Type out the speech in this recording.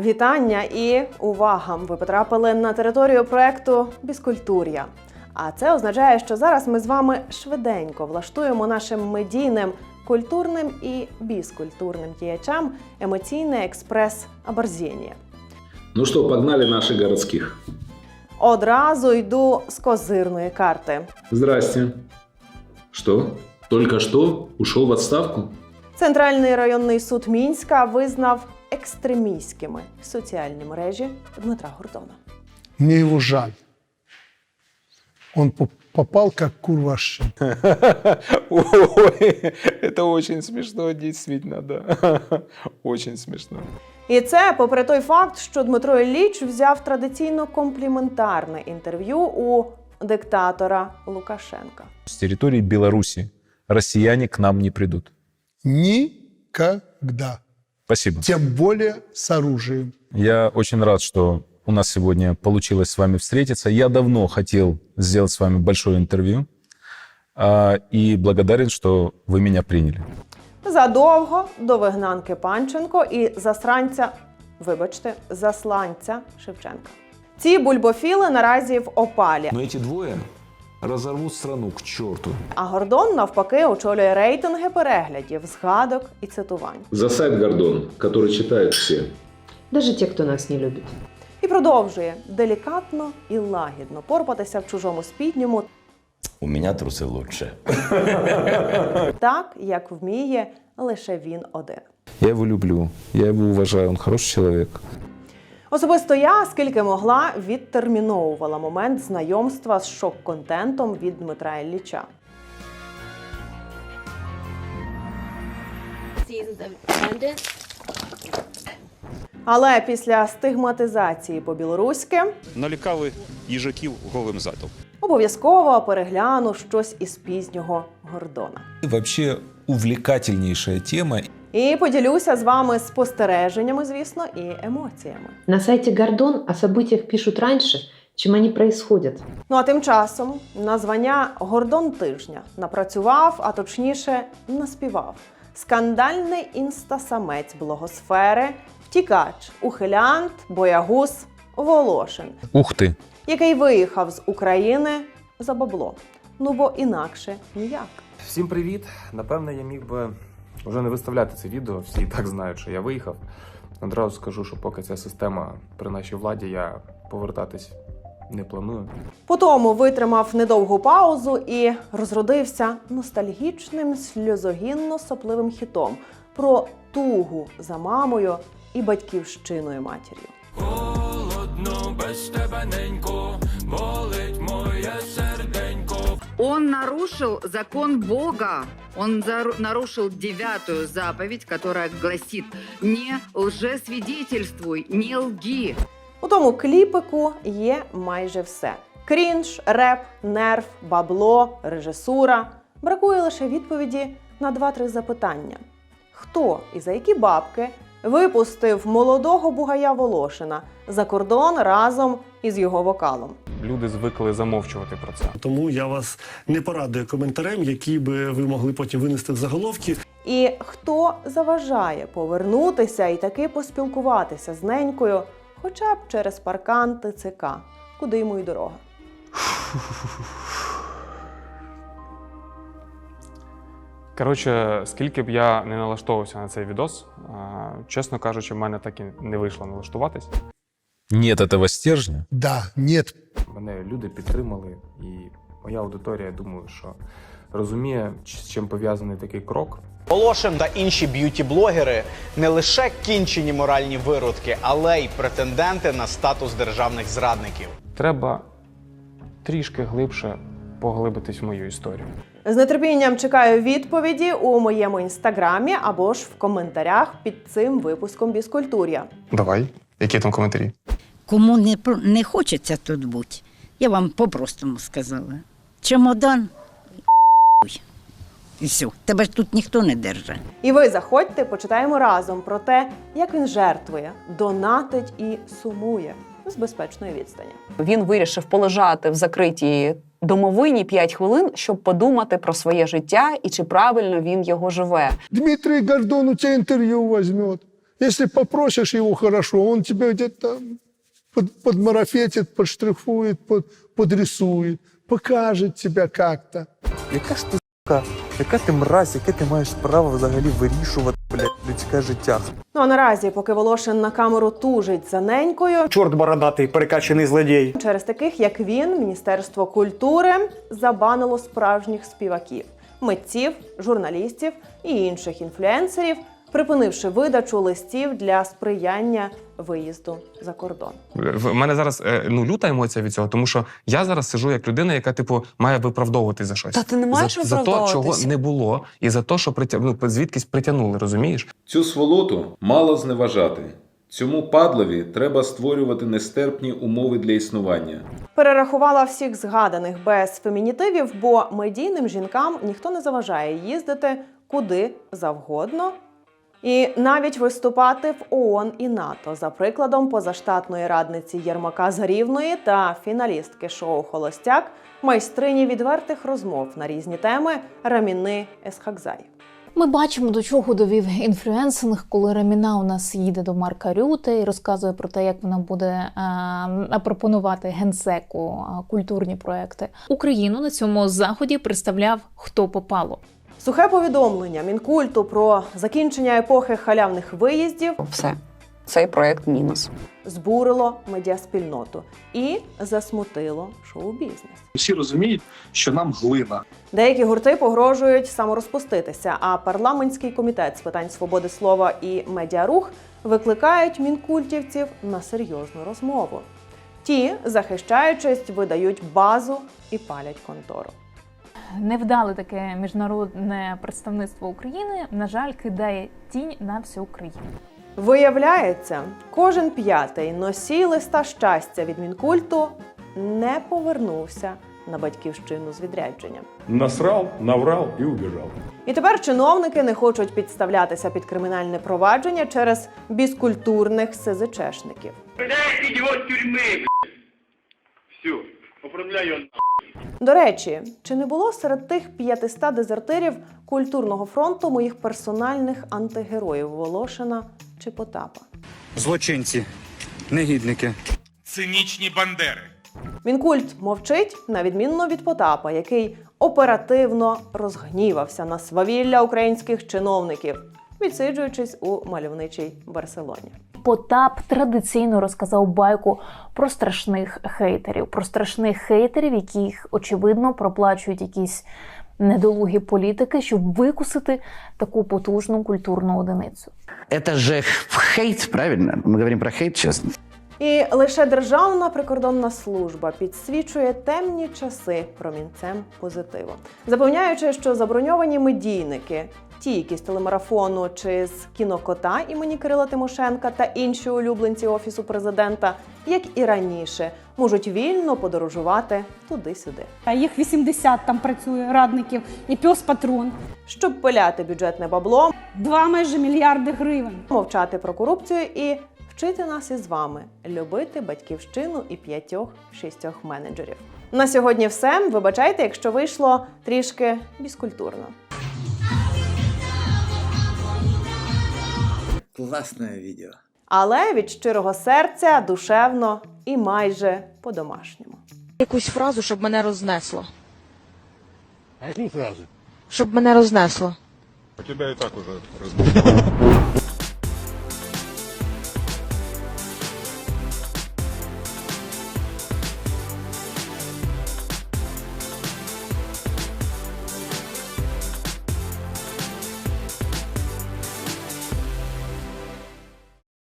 Вітання і увага! Ви потрапили на територію проекту Біскультур'я. А це означає, що зараз ми з вами швиденько влаштуємо нашим медійним культурним і біскультурним діячам емоційне експрес оборзіння. Ну что, погнали наших городских. Одразу йду з козирної карти. Здрасте. Что? Только что ушел в отставку? Центральний районний суд Мінська визнав екстремістськими соціальні мережі Дмитра Гордона. Мне его жаль. Он по- попал как курваш. Ой, это очень смешно, действительно, да. Очень смешно. І це попри той факт, що Дмитро Ілліч взяв традиційно компліментарне інтерв'ю у диктатора Лукашенка. с территории Беларуси россияне к нам не придут. Никогда. Спасибо. Тем более с оружием. Я очень рад, что у нас сегодня получилось с вами встретиться. Я давно хотел сделать с вами большое интервью и благодарен, что вы меня приняли. Задовго до вигнанки Панченко і засранця, вибачте, засланця Шевченка. Ці бульбофіли наразі в опалі. Но эти двое разорвут страну к черту. А Гордон навпаки очолює рейтинги переглядів, згадок і цитувань. За сайт Гордон, который читают все. Даже те, кто нас не любит. І продовжує делікатно і лагідно порпатися в чужому спідньому, У меня трусы лучше. так як вміє лише він один. Я его люблю, я его уважаю, он хороший человек. Особисто я, скільки могла, відтерміновувала момент знайомства з шок-контентом від Дмитра Ілліча. Але після стигматизації по-білоруськи налякали їжаків голим задом. обов'язково перегляну щось із пізнього Гордона. Вообще увлекательнейшая тема. І поділюся з вами спостереженнями, звісно, і емоціями. На сайте Гордон о событиях пишут раньше, чем они происходят. Ну а тим часом на звання Гордон тижня напрацював, а точніше наспівав скандальний інстасамець блогосфери, втікач, ухилянт, боягуз Волошин, Ух ты! який виїхав з України за бабло. Ну бо інакше ніяк. Всім привіт! Напевне, я міг би вже не виставляти це відео. Всі так знають, що я виїхав. Одразу скажу, що поки ця система при нашій владі, я повертатись не планую. Потому витримав недовгу паузу і розродився ностальгічним сльозогінно-сопливим хітом про тугу за мамою і батьківщиною матір'ю. Он нарушил закон Бога. Он нарушил девятую заповедь, которая гласит «Не лжесвидетельствуй, не лги». У тому кліпику є майже все: крінж, реп, нерв, бабло, режисура. Бракує лише відповіді на два-три запитання: хто і за які бабки випустив молодого бугая Волошина за кордон разом із його вокалом? Люди звикли замовчувати про це. Тому я вас не порадую коментарем, які би ви могли потім винести в заголовки. І хто заважає повернутися і таки поспілкуватися з ненькою, хоча б через паркан ТЦК, куди йому й дорога. Коротше, скільки б я не налаштовувався на цей відос, чесно кажучи, в мене так і не вийшло налаштуватись. Нет этого стержня. Да, нет. Мене люди підтримали, і моя аудиторія, я думаю, що розуміє, з чим пов'язаний такий крок. Волошин та інші б'юті-блогери не лише кінчені моральні виродки, але й претенденти на статус державних зрадників. Треба трішки глибше поглибитись в мою історію. З нетерпінням чекаю відповіді у моєму інстаграмі або ж в коментарях під цим випуском Біскультур'я. Давай, які там коментарі? Кому не, не хочеться тут бути, я вам по-простому сказала. Чемодан і все. Тебе ж тут ніхто не держить. І ви заходьте, почитаємо разом про те, як він жертвує, донатить і сумує з безпечної відстані. Він вирішив полежати в закритій домовині 5 хвилин, щоб подумати про своє життя і чи правильно він його живе. Дмитрий Гордон у тебя интервью возьмет. Если попросишь его хорошо, он тебе где-то под, подмарафетит, подштрихует, под, подрисует, покажет тебя как-то. Яка ж ти сука, яка ти мразь, яке ти маєш право взагалі вирішувати, блядь, людське життя? Ну а наразі, поки Волошин на камеру тужить за ненькою, Чорт бородатий, перекачаний злодій. через таких як він, Міністерство культури забанило справжніх співаків, митців, журналістів і інших інфлюенсерів, припинивши видачу листів для сприяння виїзду за кордон. В мене зараз е, ну люта емоція від цього, тому що я зараз сижу як людина, яка типу має виправдовувати за щось. Та ти не маєш за, за те, чого не було, і за те, що притя... ну, звідкись притягнули, розумієш? Цю сволоту мало зневажати. Цьому падлові треба створювати нестерпні умови для існування. Перерахувала всіх згаданих без фемінітивів, бо медійним жінкам ніхто не заважає їздити куди завгодно. І навіть виступати в ООН і НАТО за прикладом позаштатної радниці Єрмака Зарівної та фіналістки шоу Холостяк, майстрині відвертих розмов на різні теми Раміни Есхакзай. Ми бачимо, до чого довів інфлюенсинг, коли Раміна у нас їде до Марка Рюте і розказує про те, як вона буде е, пропонувати генсеку е, культурні проекти. Україну на цьому заході представляв хто попало. Сухе повідомлення Мінкульту про закінчення епохи халявних виїздів Все. Цей проект мінус. збурило медіаспільноту і засмутило шоу-бізнес. Всі розуміють, що нам глина. Деякі гурти погрожують саморозпуститися, а парламентський комітет з питань свободи слова і медіарух викликають мінкультівців на серйозну розмову. Ті, захищаючись, видають базу і палять контору. Невдале таке міжнародне представництво України, на жаль, кидає тінь на всю країну. Виявляється, кожен п'ятий носій листа щастя від мінкульту не повернувся на батьківщину з відрядженням. Насрав, наврав і убіжав. І тепер чиновники не хочуть підставлятися під кримінальне провадження через безкультурних СЗЧшників. Все, оформляю. До речі, чи не було серед тих 500 дезертирів культурного фронту моїх персональних антигероїв Волошина чи Потапа? Злочинці, негідники. Цинічні бандери. Мінкульт мовчить на відмінно від Потапа, який оперативно розгнівався на свавілля українських чиновників, відсиджуючись у мальовничій Барселоні. Потап традиційно розказав байку про страшних хейтерів, про страшних хейтерів, яких очевидно проплачують якісь недолугі політики, щоб викусити таку потужну культурну одиницю. Це же хейт, правильно? Ми говорим про хейт сейчас. І лише Державна прикордонна служба підсвічує темні часи промінцем позитиву, запевняючи, що заброньовані медійники, ті, які з телемарафону чи з кінокота імені Кирила Тимошенка та інші улюбленці офісу президента, як і раніше, можуть вільно подорожувати туди-сюди. А їх 80 там працює радників і пес патрон. Щоб пиляти бюджетне бабло, Два майже мільярди гривень. мовчати про корупцію і вчити нас із вами любити батьківщину і п'ятьох-шістьох менеджерів. На сьогодні все. Вибачайте, якщо вийшло трішки безкультурно. Класне відео. Але від щирого серця, душевно і майже по-домашньому. Якусь фразу, щоб мене рознесло. А яку фразу? Щоб мене рознесло. У тебе і так уже розбив.